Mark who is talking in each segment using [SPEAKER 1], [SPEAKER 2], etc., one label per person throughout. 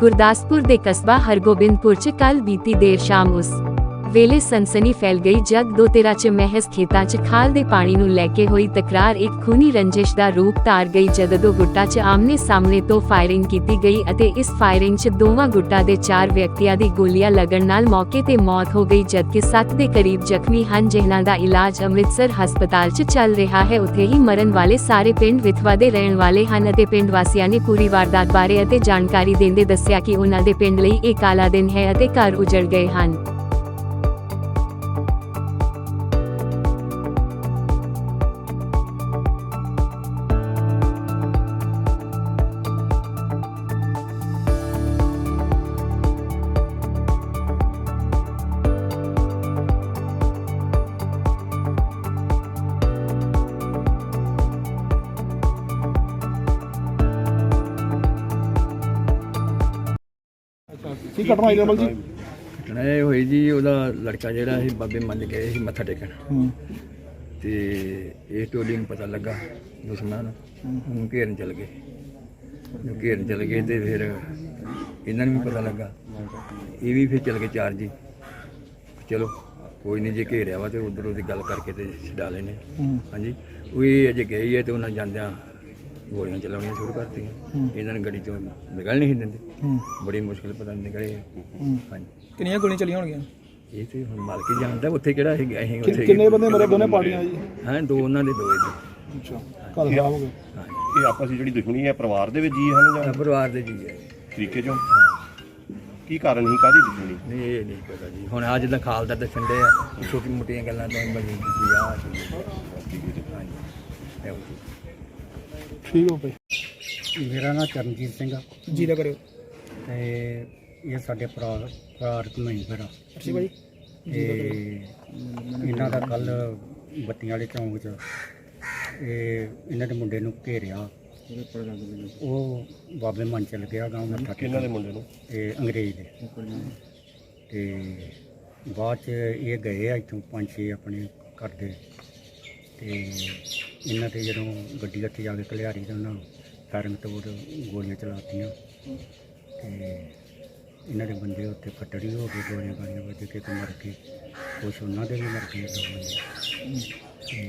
[SPEAKER 1] ਗੁਰਦਾਸਪੁਰ ਦੇ ਕਸਬਾ ਹਰਗੋਬਿੰਦਪੁਰ ਚ ਕੱਲ ਬੀਤੀ ਦੇਰ ਸ਼ਾਮ ਉਸ ਵੇਲੇ ਸਨਸਨੀ ਫੈਲ ਗਈ ਜਦ ਦੋ ਤੇਰਾ ਚ ਮਹਿਜ਼ ਖੇਤਾਂ ਚ, ਖਾਲ ਦੇ ਪਾਣੀ ਨੂੰ ਲੈ ਕੇ ਹੋਈ ਤਕਰਾਰ, ਇੱਕ ਖੂਨੀ ਰੰਜਿਸ਼ ਦਾ ਰੂਪ ਧਾਰ ਗਈ, ਜਦ ਦੋ ਚ ਆਮਨੇ ਸਾਹਮਣੇ ਤੋਂ ਫਾਇਰਿੰਗ ਕੀਤੀ ਗਈ ਅਤੇ ਇਸ ਫਾਇਰਿੰਗ ਚ ਦੋਵਾਂ ਗੁੱਟਾਂ ਦੇ ਚਾਰ ਵਿਅਕਤੀਆਂ ਦੀ ਗੋਲੀਆਂ ਲੱਗਣ ਨਾਲ ਮੌਕੇ ਤੇ ਮੌਤ ਹੋ ਗਈ, ਜਦਕਿ 7 ਦੇ ਕਰੀਬ ਜ਼ਖਮੀ ਹਨ। ਜਿਨ੍ਹਾਂ ਦਾ ਇਲਾਜ ਅੰਮ੍ਰਿਤਸਰ ਹਸਪਤਾਲ 'ਚ ਚੱਲ ਰਿਹਾ ਹੈ, ਉੱਥੇ ਹੀ ਮਰਨ ਵਾਲੇ ਸਾਰੇ ਪਿੰਡ ਵਿਥਵਾ ਦੇ ਰਹਿਣ ਵਾਲੇ ਹਨ ਅਤੇ ਪਿੰਡ ਵਾਸੀਆਂ ਨੇ ਪੂਰੀ ਵਾਰਦਾਤ ਬਾਰੇ ਅਤੇ ਜਾਣਕਾਰੀ ਦਿੰਦੇ ਦੱਸਿਆ ਕਿ ਉਹਨਾਂ ਦੇ ਪਿੰਡ ਲਈ ਇਹ ਕਾਲਾ ਦਿਨ ਹੈ ਅਤੇ ਘਰ ਉਜੜ ਗਏ ਹਨ।
[SPEAKER 2] ਕੀ ਘਟਨਾ ਹੋਈ ਰਮਲ ਜੀ?
[SPEAKER 3] ਘਟਨਾ ਇਹ ਹੋਈ ਜੀ ਉਹਦਾ ਲੜਕਾ ਜਿਹੜਾ ਸੀ ਬਾਬੇ ਮੰਨ ਗਏ ਸੀ ਮੱਥਾ ਟੇਕਣ।
[SPEAKER 2] ਹੂੰ।
[SPEAKER 3] ਤੇ ਇਹ ਟੋਲੀ ਨੂੰ ਪਤਾ ਲੱਗਾ ਦੁਸ਼ਮਣ। ਨੂੰ ਘੇਰਨ ਚਲ ਗਏ। ਜਦੋਂ ਘੇਰਨ ਚਲ ਗਏ ਤੇ ਫਿਰ ਇਹਨਾਂ ਨੂੰ ਵੀ ਪਤਾ ਲੱਗਾ। ਇਹ ਵੀ ਫਿਰ ਚਲ ਗਏ ਚਾਰ ਜੀ। ਚਲੋ ਕੋਈ ਨਹੀਂ ਜੇ ਘੇਰਿਆ ਵਾ ਤੇ ਉਧਰ ਉਹਦੀ ਗੱਲ ਕਰਕੇ ਤੇ ਛਡਾ ਲੈਨੇ ਹਾਂਜੀ। ਉਹ ਇਹ ਅਜੇ ਹੀ ਹੈ ਤੇ ਉਹਨਾਂ ਜਾਂਦਿਆਂ ਗੋਲੀਆਂ ਚਲਾਉਣੀਆਂ ਸ਼ੁਰੂ ਕਰਤੀਆਂ। ਇਹਨਾਂ ਨੇ ਗੱਡੀ ਚੋਂ ਨਿਕਲ ਨਹੀਂ ਸੀ ਦਿੰਦੇ। ਬੜੀ ਮੁਸ਼ਕਿਲ ਪਤਾ ਨਹੀਂ ਨਿਕਲੇ।
[SPEAKER 2] ਹੂੰ।
[SPEAKER 3] ਹਾਂਜੀ।
[SPEAKER 2] ਕਿੰਨੀਆਂ ਗੋਲੀਆਂ ਚਲੀਆਂ ਹੋਣਗੀਆਂ?
[SPEAKER 3] ਇਹ ਤੇ ਹੁਣ ਮਾਲਕ ਹੀ ਜਾਣਦਾ ਉੱਥੇ ਕਿਹੜਾ ਅਸੀਂ
[SPEAKER 2] ਕਿ-
[SPEAKER 3] ਉੱਥੇ
[SPEAKER 2] ਕਿੰਨੇ ਬੰਦੇ ਮਰੇ ਦੋਨੇ ਪਾਰਟੀਆਂ ਜੀ?
[SPEAKER 3] ਹਾਂ ਦੋ ਉਹਨਾਂ ਦੇ ਦੋ
[SPEAKER 2] ਅੱਛਾ ਘਰ ਖਰਾਬ ਹੋ ਗਏ।
[SPEAKER 4] ਇਹ ਆਪਸ ਵਿੱਚ ਜਿਹੜੀ ਦੁਸ਼ਮਣੀ ਹੈ ਪਰਿਵਾਰ ਦੇ ਵਿੱਚ ਜੀ ਹਨ ਜਾਂ
[SPEAKER 3] ਪਰਿਵਾਰ ਦੇ ਜੀ ਹੈ।
[SPEAKER 4] ਤਰੀਕੇ ਚੋਂ? ਕੀ ਕਾਰਨ ਹੀ ਕਾਦੀ ਦੁਸ਼ਮਣੀ?
[SPEAKER 3] ਨਹੀਂ ਇਹ ਨਹੀਂ ਪਤਾ ਜੀ। ਹੁਣ ਅੱਜ ਦਾ ਖਾਲ ਦਾ ਦੱਸਣ ਦੇ ਆ ਛੋਟੀ ਮੋਟੀਆਂ ਗੱਲਾਂ ਤੋਂ ਬਣੀ ਜੀ ਆ ਹਾਂਜੀ।
[SPEAKER 2] ਠੀਕ ਹੋ ਭਾਈ
[SPEAKER 5] ਮੇਰਾ ਨਾਮ ਚਰਨਜੀਤ ਸਿੰਘ ਆ।
[SPEAKER 2] ਜੀ ਦਾ ਕਰਿਓ।
[SPEAKER 5] ਤੇ ਇਹ ਸਾਡੇ ਭਰਾ ਭਰਾ ਕਮਾਈ ਭਰਾ
[SPEAKER 2] ਅੱਛੀ ਭਾਈ
[SPEAKER 5] ਤੇ ਇਹਨਾਂ ਦਾ ਕੱਲ ਬੱਤੀਆਂ ਵਾਲੇ ਚੌਂਕ 'ਚ ਇਹ ਇਹਨਾਂ ਦੇ ਮੁੰਡੇ ਨੂੰ ਘੇਰਿਆ। ਉਹ ਬਾਬੇ ਮਨ ਚਲ ਗਿਆ ਗਾਉਂ ਮੱਥਾ
[SPEAKER 4] ਕਿਹਨਾਂ ਦੇ ਮੁੰਡੇ ਨੂੰ?
[SPEAKER 5] ਤੇ ਅੰਗਰੇਜ਼ ਦੇ। ਤੇ ਬਾਅਦ ਚ ਇਹ ਗਏ ਆ ਇੱਥੋਂ ਪੰਜ ਛੇ ਆਪਣੇ ਘਰ ਦੇ। ਤੇ ਇਹਨਾਂ ਤੇ ਜਦੋਂ ਗੱਡੀ ਉੱਥੇ ਜਾ ਕੇ ਕਲਿਆਰੀ ਤੇ ਉਹਨਾਂ ਫਾਇਰਿੰਗ ਤੋਂ ਬਾਅਦ ਗੋਲੀਆਂ ਚਲਾਤੀਆਂ ਤੇ ਇਹਨਾਂ ਦੇ ਬੰਦੇ ਉੱਥੇ ਫੱਟੜੀ ਹੋ ਗਏ ਗੋਲੀਆਂ ਗਾਲੀਆਂ ਵੱਜ ਕੇ ਤੇ ਮਰ ਗਏ। ਕੁਛ ਉਹਨਾਂ ਦੇ ਵੀ ਮਰ ਗਏ ਦੋ ਬੰਦੇ। ਤੇ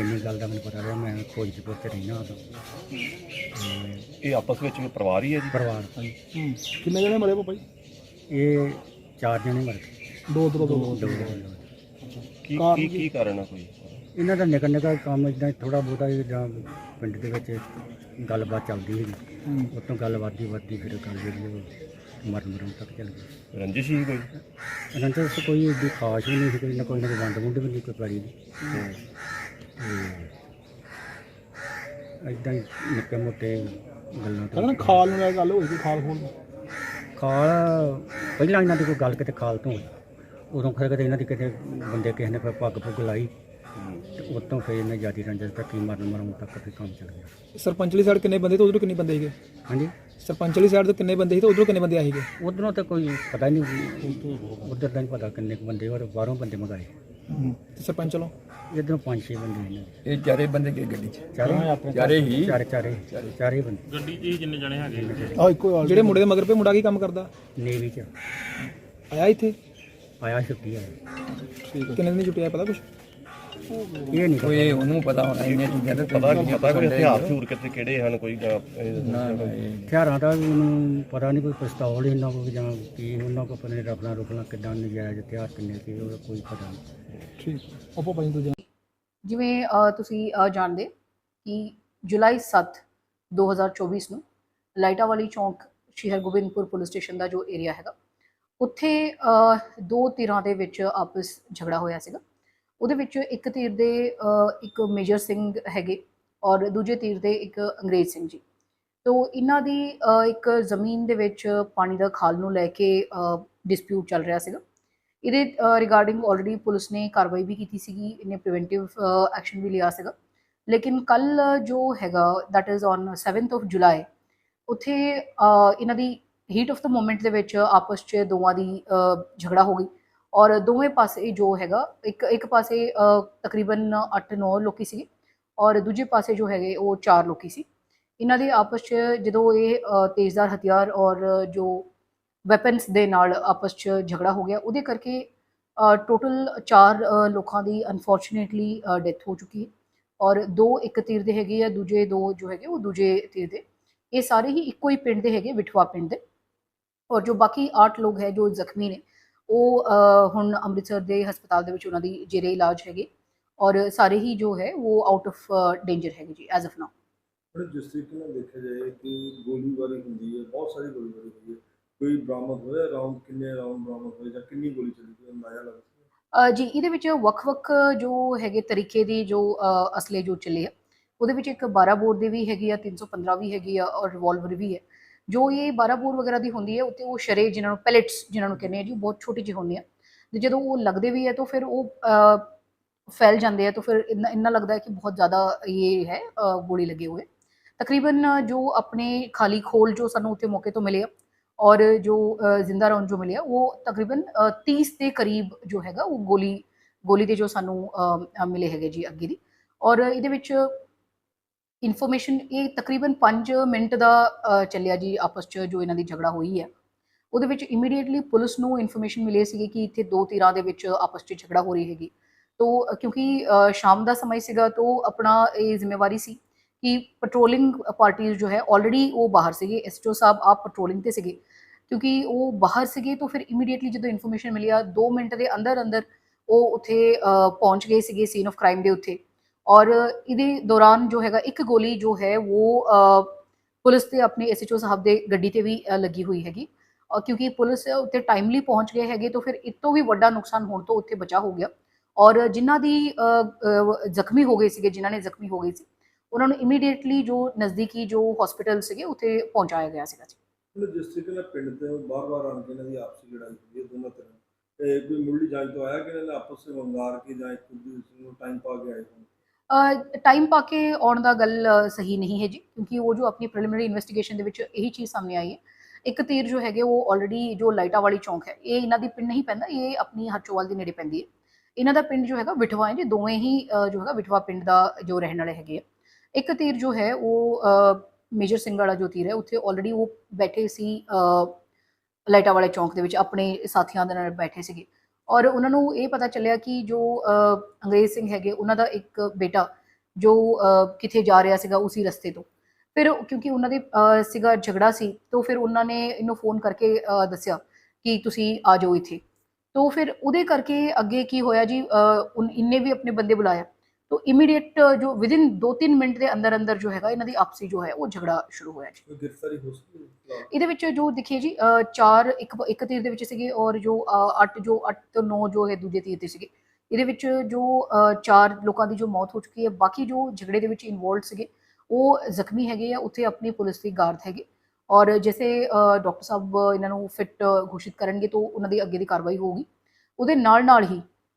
[SPEAKER 5] ਇੰਨੀ ਗੱਲ ਦਾ ਮੈਨੂੰ ਪਤਾ ਰਿਹਾ ਮੈਂ ਖੋਜਪੁਰ ਤੇ ਰਹਿਣਾ ਉਦੋਂ। ਤੇ
[SPEAKER 4] ਇਹ ਆਪਸ ਵਿੱਚ ਪਰਿਵਾਰ ਹੀ ਹੈ ਜੀ?
[SPEAKER 5] ਪਰਿਵਾਰ
[SPEAKER 2] ਹੂੰ ਕਿੰਨੇ ਜਣੇ ਮਰੇ ਭਾਈ
[SPEAKER 5] ਇਹ ਚਾਰ ਜਣੇ ਮਰ ਗਏ।
[SPEAKER 2] ਦੋ ਦੋ ਦੋ।
[SPEAKER 5] ਦੋ
[SPEAKER 4] ਕੀ? ਕੀ ਕਾਰਨ ਆ ਕੋਈ?
[SPEAKER 5] ਇਹਨਾਂ ਦਾ ਨਿੱਕਾ ਨਿੱਕਾ ਕੰਮ ਇਦਾਂ ਥੋੜਾ ਬਹੁਤਾ ਜਾਂ ਪਿੰਡ ਦੇ ਵਿੱਚ ਗੱਲਬਾਤ ਚੱਲਦੀ ਹੈਗੀ।
[SPEAKER 2] ਹੂੰ।
[SPEAKER 5] ਉਤੋਂ ਗੱਲ ਵੱਧਦੀ ਵੱਧਦੀ ਫਿਰ ਗੱਲ ਜਿਹੜੀ ਉਹ ਮਰਨ ਮਰਨ ਤੱਕ ਚੱਲ ਗਈ।
[SPEAKER 4] ਰੰਜਿਸ਼ ਹੀ ਕੋਈ?
[SPEAKER 5] ਤੋਂ ਕੋਈ ਏਡੀ ਖਾਸ ਵੀ ਨਹੀਂ ਸੀ ਕੋਈ ਨਾ ਕੋਈ ਨਾ ਕੋਈ ਵੰਡ ਵੁੰਡ ਵੀ ਨਹੀਂ ਕੋਈ ਪੜੀ ਦੀ ਇਦਾਂ ਹੀ। ਨਿੱਕੇ ਮੋਟੇ ਗੱਲਾਂ
[SPEAKER 2] ਕਹਿੰਦਾ
[SPEAKER 5] ਤੋਂ
[SPEAKER 2] ਖਾਲ ਨੂੰ ਲੈ ਗੱਲ ਹੋਈ ਸੀ ਖਾਲ ਖੋਲ
[SPEAKER 5] ਖਾਲ ਪਹਿਲਾਂ ਇਹਨਾਂ ਦੀ ਕੋਈ ਗੱਲ ਕਿਤੇ ਖਾਲ ਤੋਂ ਹੋਈ। ਉਦੋਂ ਫਿਰ ਕਿਤੇ ਇਹਨਾਂ ਦੀ ਕਿਤੇ ਬੰਦੇ ਕਿਸੇ ਨੇ ਪੱਗ ਪੁੱਗ ਲਾਈ। ਉਤੋਂ ਫਿਰ ਇਹਨੇ ਜਿਆਦੀ ਰੰਜਸ ਤੱਕ ਹੀ ਮਰਨ ਮਰਨ ਤੱਕ ਫਿਰ ਕੰਮ ਚੱਲ ਗਿਆ।
[SPEAKER 2] ਸਰਪੰਚ ਵਾਲੀ ਸਾਈਡ ਕਿੰਨੇ ਬੰਦੇ ਤੇ ਉਧਰੋਂ ਕਿੰਨੇ ਬੰਦੇ ਸੀਗੇ?
[SPEAKER 5] ਹਾਂਜੀ।
[SPEAKER 2] ਸਰਪੰਚ ਵਾਲੀ ਸਾਈਡ ਤੋਂ ਕਿੰਨੇ ਬੰਦੇ ਸੀ ਤੇ ਉਧਰੋਂ ਕਿੰਨੇ ਬੰਦੇ ਆਏ ਸੀਗੇ?
[SPEAKER 5] ਉਧਰੋਂ ਤਾਂ ਕੋਈ ਪਤਾ ਹੀ ਨਹੀਂ ਉਧਰ ਦਾ ਨਹੀਂ ਪਤਾ ਕਿੰਨੇ ਕੁ ਬੰਦੇ ਔਰ ਬਾਹਰੋਂ ਬੰਦੇ ਮੰਗਾਏ।
[SPEAKER 2] ਹੂੰ ਤੇ ਸਰਪੰਚ ਚਲੋ
[SPEAKER 5] ਇਧਰੋਂ ਪੰਜ ਛੇ ਬੰਦੇ ਇਹਨਾਂ ਦੇ
[SPEAKER 3] ਇਹ ਚਾਰੇ ਬੰਦੇ ਗਏ ਗੱਡੀ 'ਚ?
[SPEAKER 5] ਚਾਰੇ?
[SPEAKER 3] ਚਾਰੇ ਹੀ?
[SPEAKER 5] ਚਾਰੇ ਚਾਰੇ ਚਾਰੇ ਬੰਦੇ।
[SPEAKER 2] ਆ ਇੱਕੋ ਜਿਹੜੇ ਮੁੰਡੇ ਦੇ ਮਗਰ ਪੇ ਮੁੰਡਾ ਕੀ ਕੰਮ ਕਰਦਾ?
[SPEAKER 5] ਨੇਵੀ ਚ।
[SPEAKER 2] ਆਇਆ ਇੱਥੇ?
[SPEAKER 5] ਆਇਆ ਛੁੱਟੀ ਆਇਆ
[SPEAKER 2] ਠੀਕ ਕਿੰਨੇ ਦਿਨ ਦੀ ਛੁੱਟੀ ਆਇਆ ਪਤਾ ਕੁਛ?
[SPEAKER 5] ਇਹ ਨਹੀਂ
[SPEAKER 3] ਕੋਈ ਉਹਨੂੰ ਪਤਾ ਹੋਣਾ ਇੰਨੇ ਚੀਜ਼ਾਂ ਦਾ
[SPEAKER 4] ਪਤਾ ਨਹੀਂ ਪਤਾ ਕੋਈ ਹਥਿਆਰ ਹਥੂਰ ਕਿੱਥੇ ਕਿਹੜੇ ਹਨ ਕੋਈ ਅਹ, ਇਹ-
[SPEAKER 3] ਨਾ ਨਾ ਇਹ
[SPEAKER 5] ਹਥਿਆਰਾਂ ਦਾ ਵੀ ਮੈਨੂੰ ਪਤਾ ਨਹੀਂ ਕੋਈ ਪਿਸਤੌਲ ਇਹਨਾਂ ਕੋਲ ਜਾਂ ਕੀ ਉਹਨਾਂ ਕੋਲ ਪਤਾ ਨਹੀਂ ਰਫਲਾਂ ਰੁਫਲਾਂ ਕਿੱਦਾਂ ਨਜਾਇਜ਼ ਹਥਿਆਰ ਕਿੰਨੇ ਸੀ ਉਹਦਾ ਕੋਈ ਪਤਾ ਨਹੀਂ।
[SPEAKER 6] ਜਿਵੇਂ ਅ, ਤੁਸੀਂ ਅ, ਜਾਣਦੇ ਕਿ ਜੁਲਾਈ 7 2024 ਨੂੰ ਲਾਈਟਾ ਵਾਲੀ ਚੌਂਕ ਸ਼੍ਰੀ ਹਰਗੋਬਿੰਦਪੁਰ ਪੁਲਿਸ ਸਟੇਸ਼ਨ ਦਾ ਜੋ ਏਰੀਆ ਹੈਗਾ ਉੱਥੇ ਅ, ਦੋ ਧਿਰਾਂ ਦੇ ਵਿੱਚ ਆਪਸ ਝਗੜਾ ਹੋਇਆ ਸੀਗਾ। ਉਹਦੇ ਵਿੱਚ ਇੱਕ ਤੀਰ ਦੇ ਇੱਕ ਮੇਜਰ ਸਿੰਘ ਹੈਗੇ ਔਰ ਦੂਜੇ ਤੀਰ ਦੇ ਇੱਕ ਅੰਗਰੇਜ਼ ਸਿੰਘ ਜੀ। ਤੋ ਇਹਨਾਂ ਦੀ ਇੱਕ ਜ਼ਮੀਨ ਦੇ ਵਿੱਚ ਪਾਣੀ ਦਾ ਖਾਲ ਨੂੰ ਲੈ ਕੇ ਡਿਸਪਿਊਟ ਚੱਲ ਰਿਹਾ ਸੀਗਾ। ਇਹਦੇ ਰਿਗਾਰਡਿੰਗ ਆਲਰੇਡੀ ਪੁਲਿਸ ਨੇ ਕਾਰਵਾਈ ਵੀ ਕੀਤੀ ਸੀਗੀ, ਇਹਨੇ ਪ੍ਰੀਵੈਂਟਿਵ ਐਕਸ਼ਨ ਵੀ ਲਿਆ ਸੀਗਾ। ਲੇਕਿਨ ਕੱਲ ਜੋ ਹੈਗਾ that is on 7th of July ਉੱਥੇ ਇਹਨਾਂ ਦੀ ਹੀਟ ਆਫ ਦ ਮੂਮੈਂਟ ਦੇ ਵਿੱਚ ਆਪਸ 'ਚ ਦੋਵਾਂ ਦੀ ਝਗੜਾ ਹੋ ਗਈ। ਔਰ ਦੋਵੇਂ ਪਾਸੇ ਜੋ ਹੈਗਾ, ਇੱਕ ਇੱਕ ਪਾਸੇ ਤਕਰੀਬਨ 8-9 ਲੋਕੀ ਸੀਗੇ ਔਰ ਦੂਜੇ ਪਾਸੇ ਜੋ ਹੈਗੇ ਉਹ 4 ਲੋਕੀ ਸੀ। ਇਹਨਾਂ ਦੇ ਆਪਸ 'ਚ ਜਦੋਂ ਇਹ ਤੇਜ਼ਦਾਰ ਹਥਿਆਰ ਔਰ ਜੋ ਵੈਪਨਸ ਦੇ ਨਾਲ ਆਪਸ 'ਚ ਝਗੜਾ ਹੋ ਗਿਆ, ਉਹਦੇ ਕਰਕੇ ਟੋਟਲ 4 ਲੋਕਾਂ ਦੀ ਅਨਫੋਰਚੂਨੇਟਲੀ ਡੈਥ ਹੋ ਚੁੱਕੀ ਹੈ ਔਰ ਦੋ ਇੱਕ ਤੀਰ ਦੇ ਹੈਗੇ ਆ, ਦੂਜੇ ਦੋ ਜੋ ਹੈਗੇ ਉਹ ਦੂਜੇ ਤੀਰ ਦੇ। ਇਹ ਸਾਰੇ ਹੀ ਇੱਕੋ ਹੀ ਪਿੰਡ ਦੇ ਹੈਗੇ, ਵਿਠਵਾ ਪਿੰਡ ਦੇ ਔਰ ਜੋ ਬਾਕੀ 8 ਲੋਕ ਹੈ ਜੋ ਜ਼ਖਮੀ ਨੇ ਉਹ ਹੁਣ ਅੰਮ੍ਰਿਤਸਰ ਦੇ ਹਸਪਤਾਲ ਦੇ ਵਿੱਚ ਉਹਨਾਂ ਦੀ ਜੇਰੇ ਇਲਾਜ ਹੈਗੇ ਔਰ ਸਾਰੇ ਹੀ ਜੋ ਹੈ ਉਹ ਆਊਟ ਆਫ ਡੇਂਜਰ ਹੈਗੇ ਜੀ ਐਜ਼ ਆਫ ਨਾਓ
[SPEAKER 7] ਪਰ ਜਿਸ ਤਰੀਕੇ ਨਾਲ ਦੇਖਿਆ ਜਾਏ ਕਿ ਗੋਲੀਬਾਰੀ ਹੁੰਦੀ ਹੈ ਬਹੁਤ ਸਾਰੀ ਗੋਲੀਬਾਰੀ ਹੋਈ ਹੈ ਕੋਈ ਬਰਾਮਦ ਹੋਇਆ ਰਾਉਂਡ ਕਿੰਨੇ ਰਾਉਂਡ ਬਰਾਮਦ ਹੋਏ ਜਾਂ ਕਿੰਨੀ ਗੋਲੀ ਚੱਲੀ ਕੋਈ ਅੰਦਾਜ਼ਾ ਲੱਗ ਸਕਦਾ
[SPEAKER 6] ਅ, ਜੀ ਇਹਦੇ ਵਿੱਚ ਵੱਖ-ਵੱਖ ਜੋ ਹੈਗੇ ਤਰੀਕੇ ਦੀ ਜੋ ਅਸਲੇ ਜੋ ਚੱਲੇ ਆ ਉਹਦੇ ਵਿੱਚ ਇੱਕ 12 ਬੋਰ ਦੀ ਵੀ ਹੈਗੀ ਆ 315 ਵੀ ਹੈਗੀ ਆ ਔਰ ਰਿਵਾਲਵਰ ਵੀ ਹੈ। ਜੋ ਇਹ 12 ਵਗੈਰਾ ਦੀ ਹੁੰਦੀ ਹੈ ਉੱਤੇ ਉਹ ਸ਼ਰੇ ਜਿਨ੍ਹਾਂ ਨੂੰ ਪੈਲੇਟਸ ਜਿਨ੍ਹਾਂ ਨੂੰ ਕਹਿੰਦੇ ਆ ਜੀ ਉਹ ਬਹੁਤ ਛੋਟੀ ਜਿਹੇ ਹੁੰਦੇ ਆ। ਤੇ ਜਦੋਂ ਉਹ ਲੱਗਦੇ ਵੀ ਹੈ ਤਾਂ ਫਿਰ ਉਹ ਫੈਲ ਜਾਂਦੇ ਆ ਤਾਂ ਫਿਰ ਇੰਨਾ ਇੰਨਾ ਲੱਗਦਾ ਹੈ ਕਿ ਬਹੁਤ ਜ਼ਿਆਦਾ ਇਹ ਹੈ ਗੋਲੀ ਲੱਗੇ ਹੋਏ ਤਕਰੀਬਨ ਜੋ ਆਪਣੇ ਖਾਲੀ ਖੋਲ ਜੋ ਸਾਨੂੰ ਉੱਥੇ ਮੌਕੇ ਤੋਂ ਮਿਲੇ ਆ ਔਰ ਜੋ ਜ਼ਿੰਦਾ ਰਾਉਂਡ ਜੋ ਮਿਲਿਆ ਉਹ ਤਕਰੀਬਨ ਅ, 30 ਦੇ ਕਰੀਬ ਜੋ ਹੈਗਾ ਉਹ ਗੋਲੀ ਗੋਲੀ ਦੇ ਜੋ ਸਾਨੂੰ ਮਿਲੇ ਹੈਗੇ ਜੀ ਅੱਗੇ ਦੀ। ਔਰ ਇਹਦੇ ਵਿੱਚ ਇਨਫੋਰਮੇਸ਼ਨ ਇਹ ਤਕਰੀਬਨ 5 ਮਿੰਟ ਦਾ ਚੱਲਿਆ ਜੀ ਆਪਸ 'ਚ ਜੋ ਇਹਨਾਂ ਦੀ ਝਗੜਾ ਹੋਈ ਹੈ। ਉਹਦੇ ਵਿੱਚ ਇਮੀਡੀਏਟਲੀ ਪੁਲਿਸ ਨੂੰ ਇਨਫੋਰਮੇਸ਼ਨ ਮਿਲੀ ਸੀਗੀ ਕਿ ਇੱਥੇ ਦੋ ਧਿਰਾਂ ਦੇ ਵਿੱਚ ਆਪਸ 'ਚ ਝਗੜਾ ਹੋ ਰਹੀ ਹੈਗੀ। ਤੋ, ਕਿਉਂਕਿ ਸ਼ਾਮ ਦਾ ਸਮਾਂ ਸੀਗਾ, ਤੋ ਆਪਣਾ ਇਹ ਜ਼ਿੰਮੇਵਾਰੀ ਸੀ ਕਿ ਪੈਟਰੋਲਿੰਗ ਪਾਰਟੀਆਂ ਜੋ ਹੈ ਆਲਰੇਡੀ ਉਹ ਬਾਹਰ ਸੀਗੇ। ਐਸਟੋ ਸਾਹਿਬ ਆਪ ਪੈਟਰੋਲਿੰਗ ਤੇ ਸੀਗੇ। ਕਿਉਂਕਿ ਉਹ ਬਾਹਰ ਸੀਗੇ ਤਾਂ ਫਿਰ ਇਮੀਡੀਏਟਲੀ ਜਦੋਂ ਇਨਫੋਰਮੇਸ਼ਨ ਮਿਲੀ ਆ 2 ਮਿੰਟ ਦੇ ਅੰਦਰ ਅੰਦਰ ਉਹ ਉੱਥੇ ਪਹੁੰਚ ਗਏ ਸੀਗੇ ਸੀਨ ਆਫ ਕ੍ਰਾਈਮ ਦੇ ਉੱਤੇ। ਔਰ ਇਹਦੇ ਦੌਰਾਨ ਜੋ ਹੈਗਾ ਇੱਕ ਗੋਲੀ ਜੋ ਹੈ ਉਹ ਅ, ਪੁਲਿਸ ਤੇ ਆਪਣੇ ਐਸਐਚਓ ਸਾਹਿਬ ਦੇ ਗੱਡੀ ਤੇ ਵੀ ਅ, ਲੱਗੀ ਹੋਈ ਹੈਗੀ ਅ, ਕਿਉਂਕਿ ਪੁਲਿਸ ਉੱਤੇ ਟਾਈਮਲੀ ਪਹੁੰਚ ਗਏ ਹੈਗੇ ਤਾਂ ਫਿਰ ਇਸ ਤੋਂ ਵੀ ਵੱਡਾ ਨੁਕਸਾਨ ਹੋਣ ਤੋਂ ਉੱਥੇ ਬਚਾ ਹੋ ਗਿਆ ਔਰ ਜਿਨ੍ਹਾਂ ਦੀ ਅ, ਅ, ਜ਼ਖਮੀ ਹੋ ਗਏ ਸੀਗੇ ਜਿਨ੍ਹਾਂ ਨੇ ਜ਼ਖਮੀ ਹੋ ਗਏ ਸੀ ਉਹਨਾਂ ਨੂੰ ਇਮੀਡੀਏਟਲੀ ਜੋ ਨਜ਼ਦੀਕੀ ਜੋ ਹਸਪੀਟਲ ਸੀਗੇ ਉੱਥੇ ਪਹੁੰਚਾਇਆ ਗਿਆ ਸੀਗਾ ਜੀ
[SPEAKER 7] ਮਤਲਬ ਜਿਸ ਤਰੀਕੇ ਨਾਲ ਪਿੰਡ ਤੇ ਬਾਰ-ਬਾਰ ਆਣ ਕੇ ਇਹਨਾਂ ਦੀ ਆਪਸੀ ਲੜਾਈ ਹੁੰਦੀ ਹੈ ਦੋਨਾਂ ਤਰ੍ਹਾਂ ਤੇ ਕੋਈ ਮੁੱਢਲੀ ਜਾਂਚ ਤੋਂ ਆਇਆ ਕਿ ਇਹਨਾਂ ਨੇ ਆਪਸ ਵਿੱਚ ਵੰਗਾਰ ਕੇ ਜਾਂ ਇੱਕ ਦੂਜੇ ਨੂੰ ਟਾਈਮ ਪਾ ਕੇ ਆਏ ਹੋਣ
[SPEAKER 6] ਟਾਈਮ ਪਾ ਕੇ ਆਉਣ ਦਾ ਗੱਲ ਸਹੀ ਨਹੀਂ ਹੈ ਜੀ ਕਿਉਂਕਿ ਉਹ ਜੋ ਆਪਣੀ ਪ੍ਰੀਲਿਮਿਨਰੀ ਇਨਵੈਸਟੀਗੇਸ਼ਨ ਦੇ ਵਿੱਚ ਇਹੀ ਚੀਜ਼ ਸਾਹਮਣੇ ਆਈ ਹੈ। ਇੱਕ ਤੀਰ ਜੋ ਹੈਗੇ ਉਹ ਆਲਰੇਡੀ ਜੋ ਲਾਈਟਾ ਵਾਲੀ ਚੌਂਕ ਹੈ ਇਹ ਇਹਨਾਂ ਦੀ ਪਿੰਡ ਨਹੀਂ ਪੈਂਦਾ ਇਹ ਆਪਣੀ ਹਰਚੋਵਾਲ ਦੇ ਨੇੜੇ ਪੈਂਦੀ ਹੈ। ਇਹਨਾਂ ਦਾ ਪਿੰਡ ਜੋ ਹੈਗਾ ਵਿਠਵਾ ਹੈ ਜੀ ਦੋਵੇਂ ਹੀ ਜੋ ਹੈਗਾ ਵਿਠਵਾ ਪਿੰਡ ਦਾ ਜੋ ਰਹਿਣ ਵਾਲੇ ਹੈਗੇ ਆ। ਇੱਕ ਤੀਰ ਜੋ ਹੈ ਉਹ ਮੇਜਰ ਸਿੰਘ ਵਾਲਾ ਜੋ ਤੀਰ ਹੈ ਉੱਥੇ ਆਲਰੇਡੀ ਉਹ ਬੈਠੇ ਸੀ ਅ, ਲਾਈਟਾ ਵਾਲੇ ਚੌਂਕ ਦੇ ਵਿੱਚ ਆਪਣੇ ਸਾਥੀਆਂ ਦੇ ਨਾਲ ਬੈਠੇ ਸੀਗੇ। ਔਰ ਉਹਨਾਂ ਨੂੰ ਇਹ ਪਤਾ ਚੱਲਿਆ ਕਿ ਜੋ ਅੰਗਰੇਜ਼ ਸਿੰਘ ਹੈਗੇ ਉਹਨਾਂ ਦਾ ਇੱਕ ਬੇਟਾ ਜੋ ਅ, ਕਿੱਥੇ ਜਾ ਰਿਹਾ ਸੀਗਾ ਉਸੇ ਰਸਤੇ ਤੋਂ। ਫਿਰ ਕਿਉਂਕਿ ਉਹਨਾਂ ਦੇ ਸੀਗਾ ਝਗੜਾ ਸੀ ਤਾਂ ਫਿਰ ਉਹਨਾਂ ਨੇ ਇਹਨੂੰ ਫੋਨ ਕਰਕੇ ਦੱਸਿਆ ਕਿ ਤੁਸੀਂ ਆ ਜਾਓ ਇੱਥੇ। ਤਾਂ ਫਿਰ ਉਹਦੇ ਕਰਕੇ ਅੱਗੇ ਕੀ ਹੋਇਆ ਜੀ ਅ, ਵੀ ਆਪਣੇ ਬੰਦੇ ਬੁਲਾਇਆ। ਤਾਂ ਇਮੀਡੀਏਟ ਜੋ ਵਿਦਿਨ 2-3 ਮਿੰਟ ਦੇ ਅੰਦਰ ਅੰਦਰ ਜੋ ਹੈਗਾ ਇਹਨਾਂ ਦੀ ਆਪਸੀ ਜੋ ਹੈ ਉਹ ਝਗੜਾ ਸ਼ੁਰੂ ਹੋਇਆ ਜੀ
[SPEAKER 7] ਕੋਈ ਗ੍ਰਿਫਤਾਰੀ ਹੋ ਸਕਦੀ ਹੈ ਫਿਲਹਾਲ?
[SPEAKER 6] ਇਹਦੇ ਵਿੱਚ ਜੋ ਦੇਖੀਏ ਜੀ ਚਾਰ ਇੱਕ ਇੱਕ ਤੀਰ ਦੇ ਵਿੱਚ ਸੀਗੇ ਔਰ ਜੋ 8 ਜੋ 8 ਤੋਂ 9 ਜੋ ਹੈ ਦੂਜੇ ਤੀਰ ਤੇ ਸੀਗੇ ਇਹਦੇ ਵਿੱਚ ਜੋ ਚਾਰ ਲੋਕਾਂ ਦੀ ਜੋ ਮੌਤ ਹੋ ਚੁੱਕੀ ਹੈ ਬਾਕੀ ਜੋ ਝਗੜੇ ਦੇ ਵਿੱਚ ਇਨਵੋਲਡ ਸੀਗੇ ਉਹ ਜ਼ਖਮੀ ਹੈਗੇ ਆ ਉੱਥੇ ਆਪਣੀ ਪੁਲਿਸ ਦੀ ਗਾਰਡ ਹੈਗੇ ਔਰ ਜੈਸੇ ਡਾਕਟਰ ਸਾਹਿਬ ਇਹਨਾਂ ਨੂੰ ਫਿੱਟ ਘੋਸ਼ਿਤ ਕਰਨਗੇ ਤਾਂ ਉਹਨਾਂ ਦੀ ਅੱਗੇ ਦੀ ਕਾਰਵਾਈ ਹੋਊਗੀ ਉਹਦੇ ਨਾਲ ਨਾਲ ਹੀ